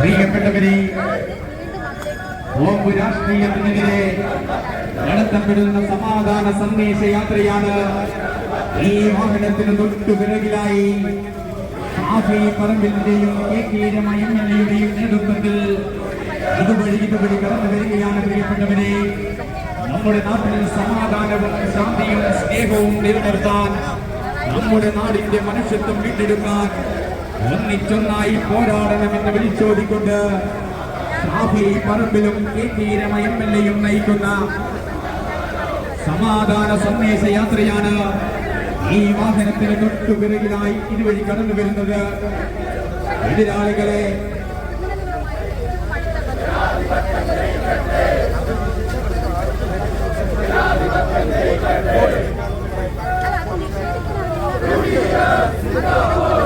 പ്രിയപ്പെട്ടവരെ ബോംബ് രാഷ്ട്രീയത്തിനെതിരെ നടത്തപ്പെടുന്ന സമാധാന സന്ദേശ യാത്രയാണ് ഈ വാഹനത്തിന് തൊട്ടു പിറകിലായി Shafi പറമ്പിലിന്റെയും K K Rema M L എയുടെയും നേതൃത്വത്തിൽ ഇതുവഴി ഇതുവഴി കടന്നു വരികയാണ് പ്രിയപ്പെട്ടവരെ. നമ്മുടെ നാട്ടിൽ സമാധാനവും ശാന്തിയും സ്നേഹവും നിലനിർത്താൻ നമ്മുടെ നാടിന്റെ മനുഷ്യത്വം വീണ്ടെടുക്കാൻ ഒന്നിച്ചൊന്നായി പോരാടണമെന്ന് എന്ന് ഷാഫി പറമ്പിലും K T Rema M L എയും നയിക്കുന്ന സമാധാന സന്ദേശ യാത്രയാണ് ഈ വാഹനത്തിന് തൊട്ടു പിറകിലായി ഇതുവഴി കടന്നു വരുന്നത്. എതിരാളികളെ അല്ല